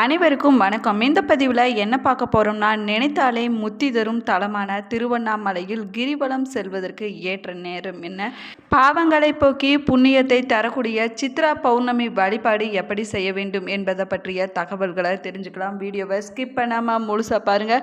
அனைவருக்கும் வணக்கம். இந்த பதிவில் என்ன பார்க்க போகிறோம்னா நினைத்தாலே முத்தி தரும் தலமான திருவண்ணாமலையில் கிரிவலம் செல்வதற்கு ஏற்ற நேரம் என்ன? பாவங்களை போக்கி புண்ணியத்தை தரக்கூடிய சித்ரா பௌர்ணமி வழிபாடு எப்படி செய்ய வேண்டும் என்பதை பற்றிய தகவல்களை தெரிஞ்சுக்கலாம். வீடியோவை ஸ்கிப் பண்ணாமல் முழுசாக பாருங்கள்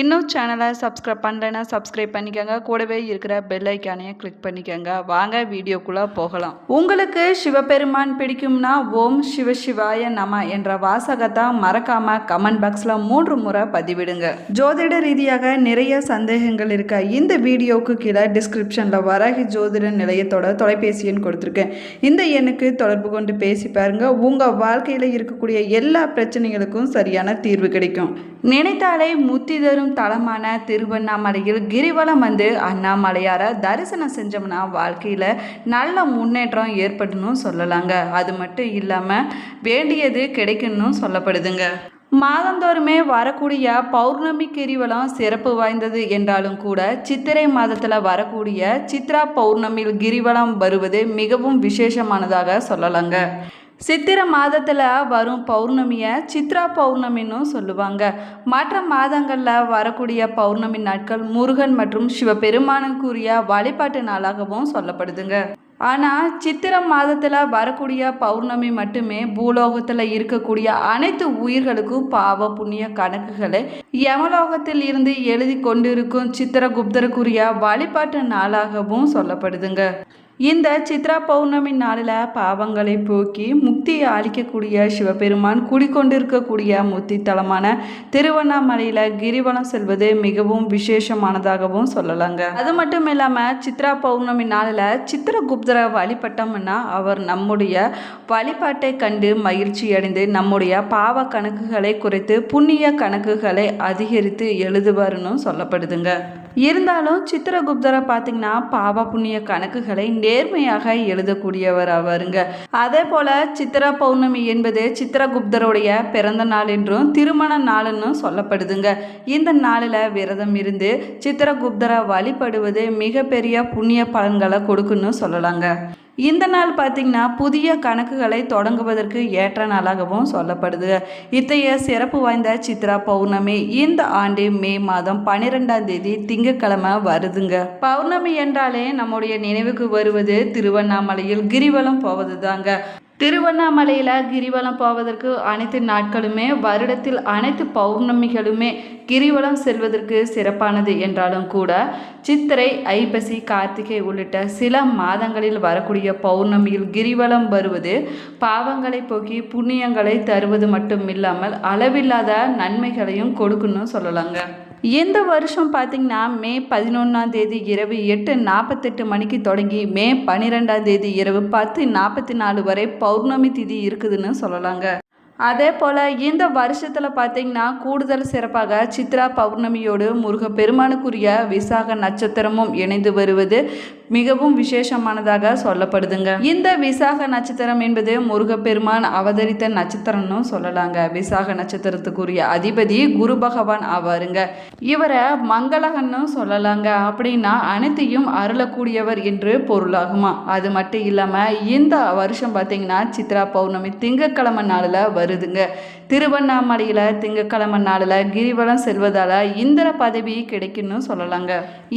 இன்னும் சேனலை சப்ஸ்கிரைப் பண்ணலைன்னா சப்ஸ்கிரைப் பண்ணிக்கோங்க. கூடவே இருக்கிற பெல் ஐக்கானையை கிளிக் பண்ணிக்கோங்க. வாங்க வீடியோக்குள்ளே போகலாம். உங்களுக்கு சிவபெருமான் பிடிக்கும்னா ஓம் சிவ சிவாய நம என்ற வாசகத்தை மறக்காம கமெண்ட் பாக்ஸில் மூன்று முறை பதிவிடுங்க. ஜோதிட ரீதியாக நிறைய சந்தேகங்கள் இருக்க இந்த வீடியோவுக்கு கீழே டிஸ்கிரிப்ஷனில் வராகி ஜோதிட நிலையத்தோட தொலைபேசி எண் கொடுத்துருக்கேன். இந்த எண்ணுக்கு தொடர்பு கொண்டு பேசி பாருங்க. உங்கள் வாழ்க்கையில் இருக்கக்கூடிய எல்லா பிரச்சனைகளுக்கும் சரியான தீர்வு கிடைக்கும். நினைத்தாலே முத்தி தரும் தளமான திருவண்ணாமலையில் கிரிவலம் வந்து அண்ணாமலையாரை தரிசனம் செஞ்சோம்னா வாழ்க்கையில் நல்ல முன்னேற்றம் ஏற்படணும் சொல்லலாங்க. அது மட்டும் இல்லாமல் வேண்டியது கிடைக்கணும் சொல்லப்படுதுங்க மாதந்தோறுமே வரக்கூடிய பௌர்ணமி கிரிவலம் சிறப்பு வாய்ந்தது என்றாலும் கூட சித்திரை மாதத்தில் வரக்கூடிய சித்ரா பௌர்ணமியில் கிரிவலம் வருவது மிகவும் விசேஷமானதாக சொல்லலாங்க. சித்திரை மாதத்தில் வரும் பௌர்ணமியை சித்ரா பௌர்ணமின்னு சொல்லுவாங்க. மற்ற மாதங்களில் வரக்கூடிய பௌர்ணமி நாட்கள் முருகன் மற்றும் சிவபெருமானுக்குரிய வழிபாட்டு நாளாகவும் சொல்லப்படுதுங்க. ஆனால் சித்திரை மாதத்தில் வரக்கூடிய பௌர்ணமி மட்டுமே பூலோகத்தில் இருக்கக்கூடிய அனைத்து உயிர்களுக்கும் பாவ புண்ணிய கணக்குகளை யமலோகத்தில் இருந்து எழுதி கொண்டிருக்கும் சித்திரகுப்தருக்குரிய வழிபாட்டு நாளாகவும் சொல்லப்படுதுங்க. இந்த சித்ரா பௌர்ணமி நாளில் பாவங்களை போக்கி முக்தியை அளிக்கக்கூடிய சிவபெருமான் குடிக்கொண்டிருக்கக்கூடிய முத்தி தலமான திருவண்ணாமலையில் கிரிவலம் செல்வது மிகவும் விசேஷமானதாகவும் சொல்லலாங்க. அது மட்டும் இல்லாமல் சித்ரா பௌர்ணமி நாளில் சித்திரகுப்தரை வழிபட்டோம்னா அவர் நம்முடைய வழிபாட்டை கண்டு மகிழ்ச்சி அடைந்து நம்முடைய பாவ கணக்குகளை குறைத்து புண்ணிய கணக்குகளை அதிகரித்து எழுதுவார்னு சொல்லப்படுதுங்க. இருந்தாலும் சித்திரகுப்தரை பார்த்தீங்கன்னா பாவ புண்ணிய கணக்குகளை நேர்மையாக எழுதக்கூடியவர் அவருங்க. அதே போல சித்திர பௌர்ணமி என்பது சித்திரகுப்தருடைய பிறந்த நாள் என்றும் திருமண நாள்னு சொல்லப்படுதுங்க. இந்த நாளில் விரதம் இருந்து சித்திரகுப்தரை வழிபடுவது மிகப்பெரிய புண்ணிய பலன்களை கொடுக்குன்னு சொல்லலாங்க. இந்த நாள் பார்த்திங்கன்னா புதிய கணக்குகளை தொடங்குவதற்கு ஏற்ற நாளாகவும் சொல்லப்படுது. இத்தகைய சிறப்பு வாய்ந்த சித்ரா பௌர்ணமி இந்த ஆண்டு மே மாதம் பன்னிரெண்டாம் தேதி திங்கட்கிழமை வருதுங்க. பௌர்ணமி என்றாலே நம்முடைய நினைவுக்கு வருவது திருவண்ணாமலையில் கிரிவலம் போவது தாங்க திருவண்ணாமலையில் கிரிவலம் போவதற்கு அனைத்து நாட்களுமே வருடத்தில் அனைத்து பௌர்ணமிகளுமே கிரிவலம் செல்வதற்கு சிறப்பானது என்றாலும் கூட சித்திரை ஐப்பசி கார்த்திகை உள்ளிட்ட சில மாதங்களில் வரக்கூடிய பௌர்ணமியில் கிரிவலம் வருவது பாவங்களை போக்கி புண்ணியங்களை தருவது மட்டும் இல்லாமல் அளவில்லாத நன்மைகளையும் கொடுக்குன்னு சொல்லலாங்க. இந்த வருஷம் பார்த்திங்கன்னா மே பதினொன்றாம் தேதி இரவு எட்டு நாற்பத்தெட்டு மணிக்கு தொடங்கி மே பன்னிரெண்டாம் தேதி இரவு பத்து நாற்பத்தி நாலு வரை பௌர்ணமி திதி இருக்குதுன்னு சொல்லலாங்க. அதே போல் இந்த வருஷத்தில் பார்த்தீங்கன்னா கூடுதல் சிறப்பாக சித்ரா பௌர்ணமியோடு முருகப்பெருமானுக்குரிய விசாக நட்சத்திரமும் இணைந்து வருவது மிகவும் விசேஷமானதாக சொல்லப்படுதுங்க. இந்த விசாக நட்சத்திரம் என்பது முருகப்பெருமான் அவதரித்த நட்சத்திரம்னு சொல்லலாங்க. விசாக நட்சத்திரத்துக்குரிய அதிபதி குரு பகவான் ஆவாருங்க. இவரை மங்களகன்னு சொல்லலாங்க. அப்படின்னா அனைத்தையும் அருளக்கூடியவர் என்று பொருளாகுமா? அது மட்டும் இல்லாமல் இந்த வருஷம் பார்த்தீங்கன்னா சித்ரா பௌர்ணமி திங்கக்கிழமை நாளில் வருதுங்க. திருவண்ணாமலையில் திங்கக்கிழமை நாளில் கிரிவலம் செல்வதால் இந்திர பதவி கிடைக்குன்னு சொல்லலாங்க.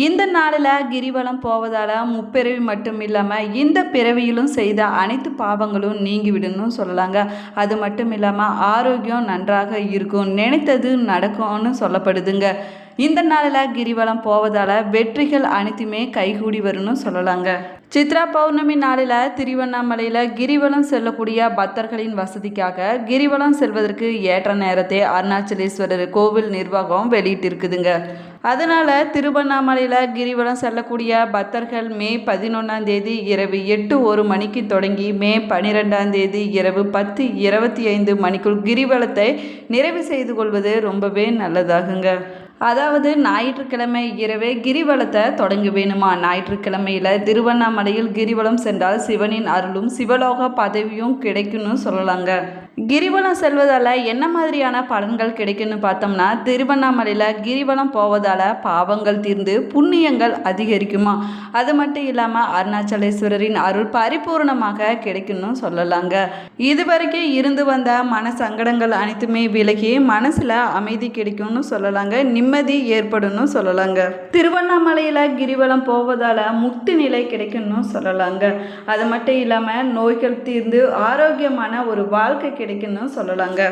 இந்த நாளில் கிரிவலம் போவதால் முப்பிறவி மட்டும் இல்லாமல் இந்த பிறவியிலும் செய்த அனைத்து பாவங்களும் நீங்கிவிடுன்னு சொல்லலாங்க. அது மட்டும் இல்லாமல் ஆரோக்கியம் நன்றாக இருக்கும். நினைத்தது நடக்கும்னு சொல்லப்படுதுங்க. இந்த நாளில் கிரிவலம் போவதால் வெற்றிகள் அனைத்துமே கைகூடி வரும்னு சொல்லலாங்க. சித்ரா பௌர்ணமி நாளில் திருவண்ணாமலையில் கிரிவலம் செல்லக்கூடிய பக்தர்களின் வசதிக்காக கிரிவலம் செல்வதற்கு ஏற்ற நேரத்தை அருணாச்சலேஸ்வரர் கோவில் நிர்வாகம் வெளியிட்டிருக்குதுங்க. அதனால் திருவண்ணாமலையில் கிரிவலம் செல்லக்கூடிய பக்தர்கள் மே பதினொன்றாம் தேதி இரவு எட்டு ஒரு மணிக்கு தொடங்கி மே பன்னிரெண்டாம் தேதி இரவு பத்து இருபத்தி ஐந்து மணிக்குள் கிரிவலத்தை நிறைவு செய்து கொள்வது ரொம்பவே நல்லதாகுங்க. அதாவது ஞாயிற்றுக்கிழமை இரவே கிரிவலத்தை தொடங்க வேணுமா ஞாயிற்றுக்கிழமையில் திருவண்ணாமலையில் கிரிவலம் சென்றால் சிவனின் அருளும் சிவலோக பதவியும் கிடைக்கும்னு சொல்லலாங்க. கிரிவலம் செல்வதால் என்ன மாதிரியான பலன்கள் கிடைக்குன்னு பார்த்தோம்னா திருவண்ணாமலையில் கிரிவலம் போவதால் பாவங்கள் தீர்ந்து புண்ணியங்கள் அதிகரிக்குமா? அது மட்டும் இல்லாமல் அருணாச்சலேஸ்வரரின் அருள் பரிபூர்ணமாக கிடைக்குன்னு சொல்லலாங்க. இதுவரைக்கும் இருந்து வந்த மன சங்கடங்கள் அனைத்துமே விலகி மனசில் அமைதி கிடைக்கும்னு சொல்லலாங்க. நிம்மதி ஏற்படும்னு சொல்லலாங்க. திருவண்ணாமலையில் கிரிவலம் போவதால் முக்தி நிலை கிடைக்கும்னு சொல்லலாங்க. அது மட்டும் இல்லாமல் நோய்கள் தீர்ந்து ஆரோக்கியமான ஒரு வாழ்க்கை கிடைக்குன்னு சொல்லலாங்க.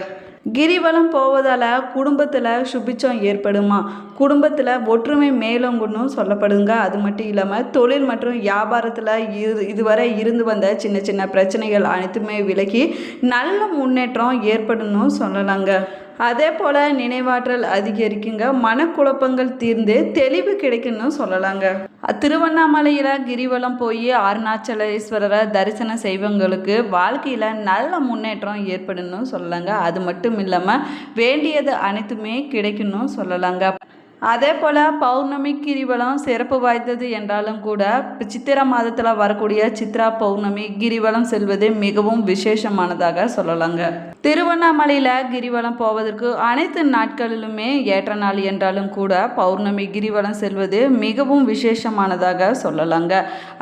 கிரிவலம் போவதால் குடும்பத்தில் சுபிச்சம் ஏற்படுமா? குடும்பத்தில் ஒற்றுமை மேலோங்குன்னு சொல்லப்படுங்க. அது மட்டும் இல்லாமல் தொழில் மற்றும் வியாபாரத்தில் இரு இதுவரை இருந்து வந்த சின்ன சின்ன பிரச்சனைகள் அனைத்துமே விலகி நல்ல முன்னேற்றம் ஏற்படணும் சொல்லலாங்க. அதே போல் நினைவாற்றல் அதிகரிக்குங்க. மனக்குழப்பங்கள் தீர்ந்து தெளிவு கிடைக்குன்னு சொல்லலாங்க. திருவண்ணாமலையில் கிரிவலம் போய் அருணாச்சலேஸ்வரரை தரிசனம் செய்வங்களுக்கு வாழ்க்கையில் நல்ல முன்னேற்றம் ஏற்படுன்னு சொல்லலாங்க. அது மட்டும் இல்லாமல் வேண்டியது அனைத்துமே கிடைக்குன்னு சொல்லலாங்க. அதே போல் பௌர்ணமி கிரிவலம் சிறப்பு வாய்ந்தது என்றாலும் கூட சித்திரை மாதத்தில் வரக்கூடிய சித்ரா பௌர்ணமி கிரிவலம் செல்வது மிகவும் விசேஷமானதாக சொல்லலாங்க. திருவண்ணாமலையில் கிரிவலம் போவதற்கு அனைத்து நாட்களிலுமே ஏற்ற நாள் என்றாலும் கூட பௌர்ணமி கிரிவலம் செல்வது மிகவும் விசேஷமானதாக சொல்லலாங்க.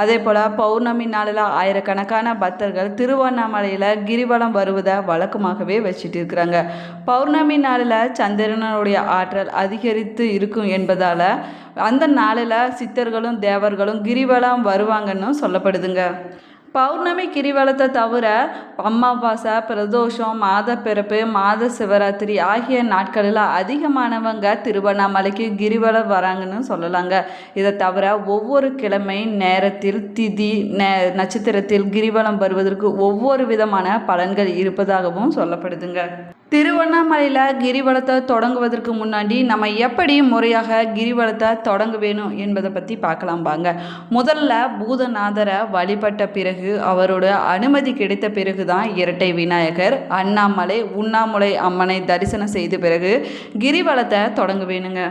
அதே போல் பௌர்ணமி நாளில் ஆயிரக்கணக்கான பக்தர்கள் திருவண்ணாமலையில் கிரிவலம் வருவதை வழக்கமாகவே வச்சுட்டு இருக்கிறாங்க. பௌர்ணமி நாளில் சந்திரனுடைய ஆற்றல் அதிகரித்து இருக்கும் என்பதால் அந்த நாளில் சித்தர்களும் தேவர்களும் கிரிவலம் வருவாங்கன்னு சொல்லப்படுதுங்க. பௌர்ணமி கிரிவலத்தை தவிர அமாவாசை பிரதோஷம் மாத பிறப்பு மாத சிவராத்திரி ஆகிய நாட்களில் அதிகமானவங்க திருவண்ணாமலைக்கு கிரிவலம் வராங்கன்னு சொல்லலாங்க. இதை தவிர ஒவ்வொரு கிழமை நேரத்தில் திதி நே நட்சத்திரத்தில் கிரிவலம் வருவதற்கு ஒவ்வொரு விதமான பலன்கள் இருப்பதாகவும் சொல்லப்படுதுங்க. திருவண்ணாமலையில் கிரிவலத்தை தொடங்குவதற்கு முன்னாடி நம்ம எப்படி முறையாக கிரிவலத்தை தொடங்க வேணும் என்பதை பற்றி பார்க்கலாம் பாங்க முதல்ல பூதநாதரை வழிபட்ட பிறகு அவரோட அனுமதி கிடைத்த பிறகு தான் இரட்டை விநாயகர் அண்ணாமலை உண்ணாமலை அம்மனை தரிசனம் செய்த பிறகு கிரிவலத்தை தொடங்க வேணுங்க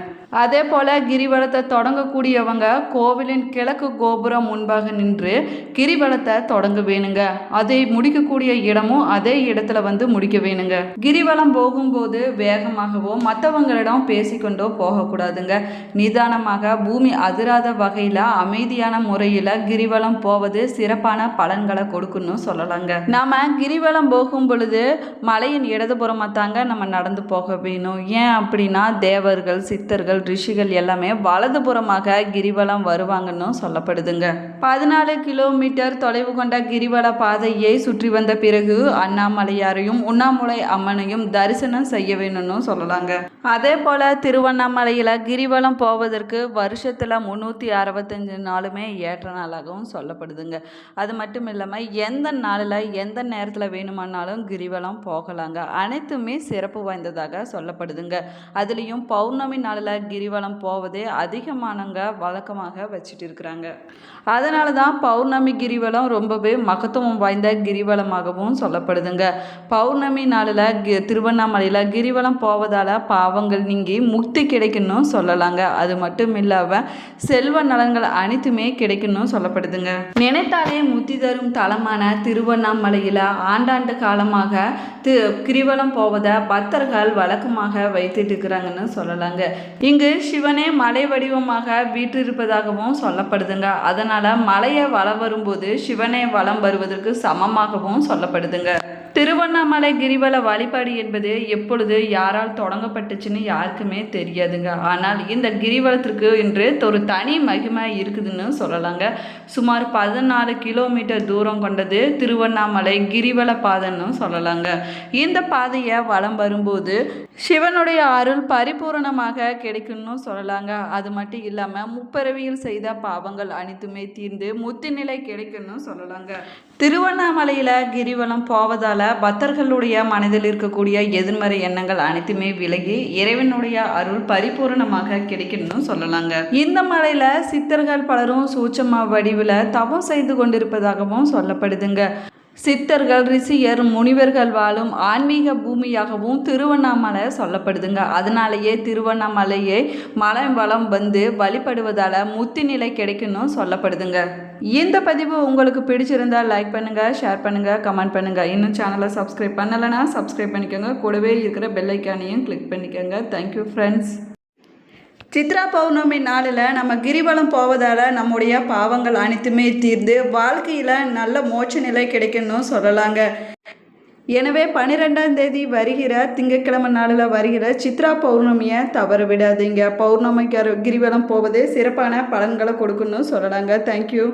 அதே போல் கிரிவலத்தை தொடங்கக்கூடியவங்க கோவிலின் கிழக்கு கோபுரம் முன்பாக நின்று கிரிவலத்தை தொடங்க வேணுங்க அதை முடிக்கக்கூடிய இடமும் அதே இடத்துல வந்து முடிக்க வேணுங்க கிரிவலம் போகும்போது வேகமாகவோ மற்றவங்களிடம் பேசிக்கொண்டோ போகக்கூடாதுங்க. நிதானமாக பூமி அதிராத வகையில் அமைதியான முறையில் கிரிவலம் போவது சிறப்பான பலன்களை கொடுக்குன்னு சொல்லலாங்க. நாம கிரிவலம் போகும் பொழுது மலையின் இடதுபுறமாக தாங்க நம்ம நடந்து போக வேணும். ஏன் அப்படின்னா தேவர்கள் சித்தர்கள் ரிஷிகள் எல்லாமே வலதுபுறமாக கிரிவலம் வருவாங்கன்னு சொல்லப்படுதுங்க. பதினாலு கிலோமீட்டர் தொலைவு கொண்ட கிரிவல பாதையை சுற்றி வந்த பிறகு அண்ணாமலையாரையும் உண்ணாமுலை அம்மனையும் தரிசனம் செய்ய வேணும்னு சொல்லலாங்க. அதே போல திருவண்ணாமலையில் கிரிவலம் போவதற்கு வருஷத்தில் முந்நூற்றி அறுபத்தஞ்சு நாளுமே ஏற்ற நாளாகவும் சொல்லப்படுதுங்க. அது மட்டும் இல்லாமல் எந்த நாளில் எந்த நேரத்தில் வேணுமானாலும் கிரிவலம் போகலாங்க. அனைத்துமே சிறப்பு வாய்ந்ததாக சொல்லப்படுதுங்க. அதுலேயும் பௌர்ணமி நாளில் கிரிவலம் போவதே அதிகமானவங்க வழக்கமாக வச்சுட்டு இருக்கிறாங்க அதனால தான் பௌர்ணமி கிரிவலம் ரொம்பவே மகத்துவம் வாய்ந்த கிரிவலமாகவும் சொல்லப்படுதுங்க. பௌர்ணமி நாளில் கி திருவண்ணாமலையில் கிரிவலம் போவதால் பாவங்கள் நீங்கி முக்தி கிடைக்கணும் சொல்லலாங்க. அது மட்டும் இல்லாமல் செல்வ நலன்கள் அனைத்துமே கிடைக்கணும் சொல்லப்படுதுங்க. நினைத்தாலே முத்தி தரும் தலமான திருவண்ணாமலையில் ஆண்டாண்டு காலமாக தி கிரிவலம் போவதை பக்தர்கள் வழக்கமாக வைத்துட்டு இருக்கிறாங்கன்னு சொல்லலாங்க இங்கு சிவனே மலை வடிவமாக வீற்றிருப்பதாகவும் சொல்லப்படுதுங்க. அதனால் மலையை வலம் வரும்போது சிவனே வலம் வருவதற்கு சமமாகவும் சொல்லப்படுதுங்க. திருவண்ணாமலை கிரிவல வழிபாடு என்பது எப்பொழுது யாரால் தொடங்கப்பட்டுச்சுன்னு யாருக்குமே தெரியாதுங்க. ஆனால் இந்த கிரிவலத்திற்கு என்று ஒரு தனி மகிமை இருக்குதுன்னு சொல்லலாங்க. சுமார் பதினாலு கிலோமீட்டர் தூரம் கொண்டது திருவண்ணாமலை கிரிவல பாதைன்னு சொல்லலாங்க. இந்த பாதையை வலம் வரும்போது சிவனுடைய அருள் பரிபூரணமாக கிடைக்கும்னு சொல்லலாங்க. அது மட்டும் இல்லாமல் முப்பிறவியில் செய்த பாவங்கள் அனைத்துமே தீர்ந்து முத்துநிலை கிடைக்கும்னு சொல்லலாங்க. திருவண்ணாமலையில் கிரிவலம் போவதால் பக்தர்களுடைய மனதில் இருக்கக்கூடிய எதிர்மறை எண்ணங்கள் அனைத்துமே விலகி இறைவனுடைய அருள் பரிபூரணமாக கிடைக்கணும்னு சொல்லலாங்க. இந்த மலையில் சித்தர்கள் பலரும் சூட்சமா வடிவில் தவம் செய்து கொண்டிருப்பதாகவும் சொல்லப்படுதுங்க. சித்தர்கள் ரிஷியர் முனிவர்கள் வாழும் ஆன்மீக பூமியாகவும் திருவண்ணாமலை சொல்லப்படுதுங்க. அதனாலேயே திருவண்ணாமலையே மலை வளம் வந்து வழிபடுவதால் முத்தி நிலை கிடைக்குன்னு சொல்லப்படுதுங்க. இந்த பதிவு உங்களுக்கு பிடிச்சிருந்தா லைக் பண்ணுங்கள் ஷேர் பண்ணுங்கள் கமெண்ட் பண்ணுங்கள் இன்னும் சேனலை சப்ஸ்கிரைப் பண்ணலைன்னா சப்ஸ்கிரைப் பண்ணிக்கோங்க. கூடவே இருக்கிற பெல்லைக்கானையும் கிளிக் பண்ணிக்கோங்க. Thank you friends Chitra Pournami நாளில் நம்ம கிரிவலம் போவதால் நம்முடைய பாவங்கள் அனைத்துமே தீர்ந்து வாழ்க்கையில் நல்ல மோட்ச நிலை கிடைக்கணும் சொல்லலாங்க. எனவே பன்னிரெண்டாம் தேதி வருகிற திங்கட்கிழமை நாளில் வருகிற சித்ரா பௌர்ணமியை தவற விடாதீங்க. பௌர்ணமிக்கு கிரிவலம் போவதே சிறப்பான பலன்களை கொடுக்கணும்னு சொல்லலாங்க. தேங்க்யூ